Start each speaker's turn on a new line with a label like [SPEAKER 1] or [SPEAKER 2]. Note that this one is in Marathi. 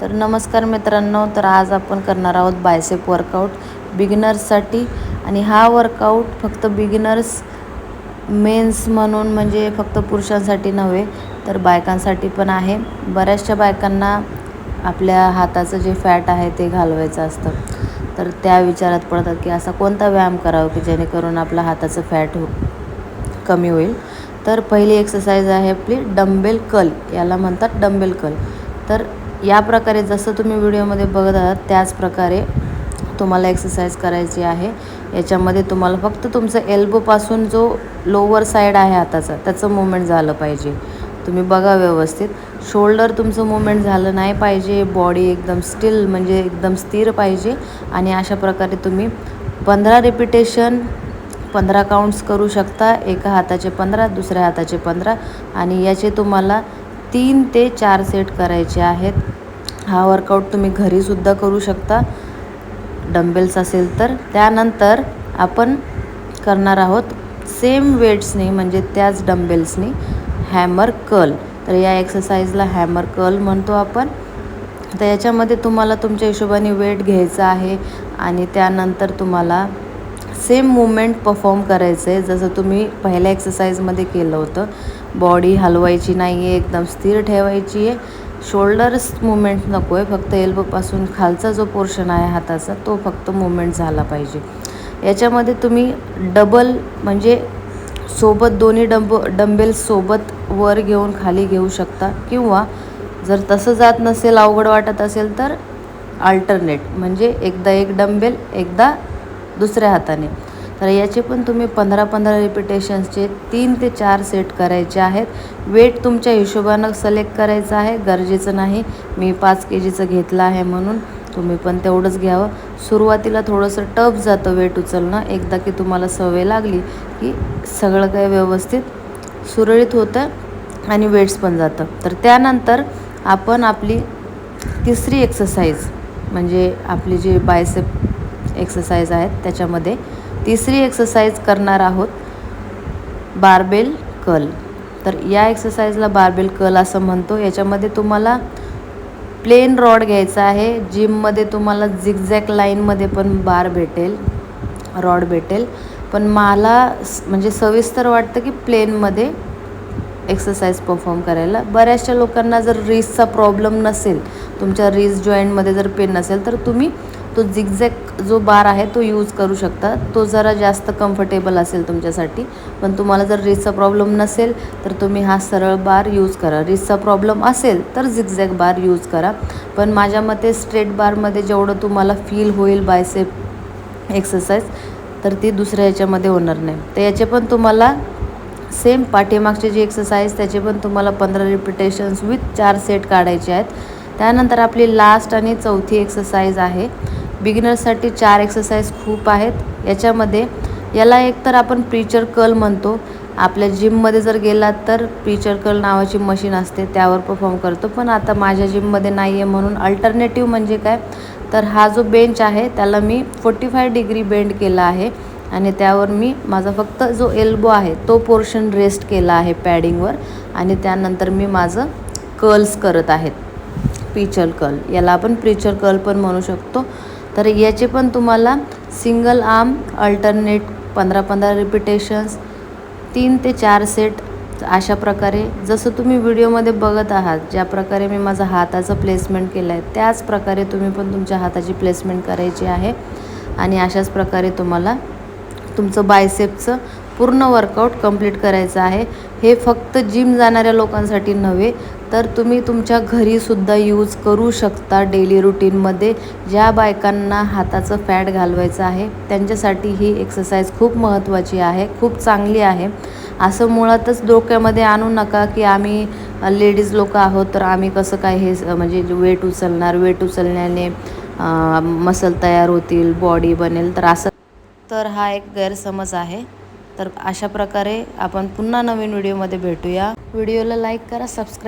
[SPEAKER 1] तर नमस्कार मित्रांनो तर आज आपण करणार आहोत बायसेप वर्कआउट बिगिनर्ससाठी आणि हा वर्कआउट फक्त बिगिनर्स मेन्स म्हणून म्हणजे फक्त पुरुषांसाठी नव्हे तर बायकांसाठी पण आहे. बऱ्याचशा बायकांना आपल्या हाताचं जे फॅट आहे ते घालवायचं असतं. तर त्या विचारात पडतात की असा कोणता व्यायाम करावा की जेणेकरून आपला हाताचं फॅट हो कमी होईल. तर पहिली एक्सरसाइज आहे आपली डंबेल कल याला म्हणतात डंबेल कल तर या प्रकारे जसं तुम्ही व्हिडिओमध्ये बघत आहात त्याच प्रकारे तुम्हाला एक्सरसाइज करायची आहे. याच्यामध्ये तुम्हाला फक्त तुमचं एल्बोपासून जो लोवर साईड आहे हाताचा त्याचं मुवमेंट झालं पाहिजे. तुम्ही बघा व्यवस्थित. शोल्डर तुमचं मुवमेंट झालं नाही पाहिजे. बॉडी एकदम स्टील म्हणजे एकदम स्थिर पाहिजे. आणि अशा प्रकारे तुम्ही पंधरा रिपिटेशन पंधरा काउंट्स करू शकता. एका हाताचे पंधरा दुसऱ्या हाताचे पंधरा. आणि याचे तुम्हाला तीन ते चार सेट करायचे आहेत. हा वर्कआउट तुम्ही घरीसुद्धा करू शकता. डंबेल्स असेल तर. त्यानंतर आपण करणार आहोत सेम वेट्सनी म्हणजे त्याच डंबेल्सनी हॅमर कल तर या एक्सरसाइजला हॅमर कल म्हणतो आपण. तर याच्यामध्ये तुम्हाला तुमच्या हिशोबाने वेट घ्यायचं आहे आणि त्यानंतर तुम्हाला सेम मुवमेंट परफॉर्म करायचं आहे जसं तुम्ही पहिल्या एक्सरसाइजमध्ये केलं होतं. बॉडी हलवायची नाही आहे एकदम स्थिर ठेवायची आहे शोल्डर्स मुवमेंट नको आहे फक्त एल्बोपासून खालचा जो पोर्शन आहे हाताचा तो फक्त मुवमेंट झाला पाहिजे. याच्यामध्ये तुम्ही डबल म्हणजे सोबत दोन्ही डंब डंबेल्स सोबत वर घेऊन खाली घेऊ शकता किंवा जर तसं जात नसेल अवघड वाटत असेल तर अल्टरनेट म्हणजे एकदा एक डंबेल एकदा दुसऱ्या हाताने. तर याचे पण तुम्ही पंधरा पंधरा रिपिटेशन्सचे तीन ते चार सेट करायचे आहेत. वेट तुमच्या हिशोबानं सिलेक्ट करायचं आहे. गरजेचं नाही. मी पाच के जीचं घेतलं आहे म्हणून तुम्ही पण तेवढंच घ्यावं. सुरुवातीला थोडंसं टफ जातं वेट उचलणं. एकदा की तुम्हाला सवय लागली की सगळं काही व्यवस्थित सुरळीत होतं आणि वेट्स पण जातं. तर त्यानंतर आपण आपली तिसरी एक्सरसाइज म्हणजे आपली जी बायसेप एक्सरसाइज आहेत त्याच्यामध्ये तिसरी एक्सरसाइज करणार आहोत. बारबेल कल तर या एक्सरसाइजला बारबेल कल असं म्हणतो. याच्यामध्ये तुम्हाला प्लेन रॉड घ्यायचा आहे. जिममध्ये तुम्हाला झिगझॅक लाईनमध्ये पण बार भेटेल रॉड भेटेल. पण मला म्हणजे सविस्तर वाटतं की प्लेनमध्ये एक्सरसाइज परफॉर्म करायला. बऱ्याचशा लोकांना जर रिसचा प्रॉब्लेम नसेल तुमच्या रिस जॉईंटमध्ये जर पेन नसेल तर तुम्ही तो झिगझॅक जो बार आहे तो यूज करू शकता. तो जरा जास्त कम्फर्टेबल असेल तुमच्यासाठी. पण तुम्हाला जर रिसचा प्रॉब्लेम नसेल तर तुम्ही हा सरळ बार यूज करा. रिसचा प्रॉब्लेम असेल तर झिगझॅक बार यूज करा. पण माझ्या मते स्ट्रेट बारमध्ये जेवढं तुम्हाला फील होईल बायसेप एक्सरसाइज तर ती दुसऱ्या याच्यामध्ये होणार नाही. तर याचे पण तुम्हाला सेम पाठीमागचे जे एक्सरसाइज त्याचे पण तुम्हाला पंधरा रिपिटेशन्स विथ चार सेट काढायचे आहेत. त्यानंतर आपली लास्ट आणि चौथी एक्सरसाइज आहे. बिगिनर्ससाठी चार एक्सरसाइज खूप आहेत. याच्यामध्ये याला एक तर आपण प्रीचर कल म्हणतो. आपल्या जिममध्ये जर गेलात तर प्रीचर कल नावाची मशीन असते त्यावर परफॉर्म करतो. पण आता माझ्या जिममध्ये नाही आहे म्हणून अल्टरनेटिव्ह म्हणजे काय? तर हा जो बेंच आहे त्याला मी फोर्टी फाय डिग्री बेंड केला आहे आणि त्यावर मी माझा फक्त जो एल्बो आहे तो पोर्शन रेस्ट केला आहे पॅडिंगवर आणि त्यानंतर मी माझं कर्ल्स करत आहेत पीचर कर्ल. याला आपण प्रीचर कर्ल पण म्हणू शकतो. तर याचे पण तुम्हाला सिंगल आर्म अल्टरनेट पंधरा पंधरा रिपिटेशन्स तीन ते चार सेट अशा प्रकारे. जसं तुम्ही व्हिडिओमध्ये बघत आहात ज्या प्रकारे मी माझा हाताचं प्लेसमेंट केलं आहे त्याच प्रकारे तुम्ही पण तुमच्या हाताची प्लेसमेंट करायची आहे. आणि अशाच प्रकारे तुम्हाला तुमचं बायसेपचं पूर्ण वर्कआउट कंप्लीट करायचं आहे. हे फक्त जिम जाणाऱ्या लोकांसाठी नव्हे तर तुम्ही तुमच्या घरीसुद्धा यूज करू शकता डेली रुटीनमध्ये ज्या बायकांना हाताचं फॅट घालवायचं आहे त्यांच्यासाठी ही एक्सरसाइज खूप महत्त्वाची आहे खूप चांगली आहे. असं मुळातच डोक्यामध्ये आणू नका की आम्ही लेडीज लोक आहोत तर आम्ही कसं काय हे म्हणजे वेट उचलणार? वेट उचलण्याने मसल तयार होतील बॉडी बनेल तर असं. तर हा एक गैरसमज आहे. तर अशा प्रकारे आपण पुन्हा नवीन व्हिडिओमध्ये भेटूया. व्हिडिओला लाईक करा सबस्क्राईब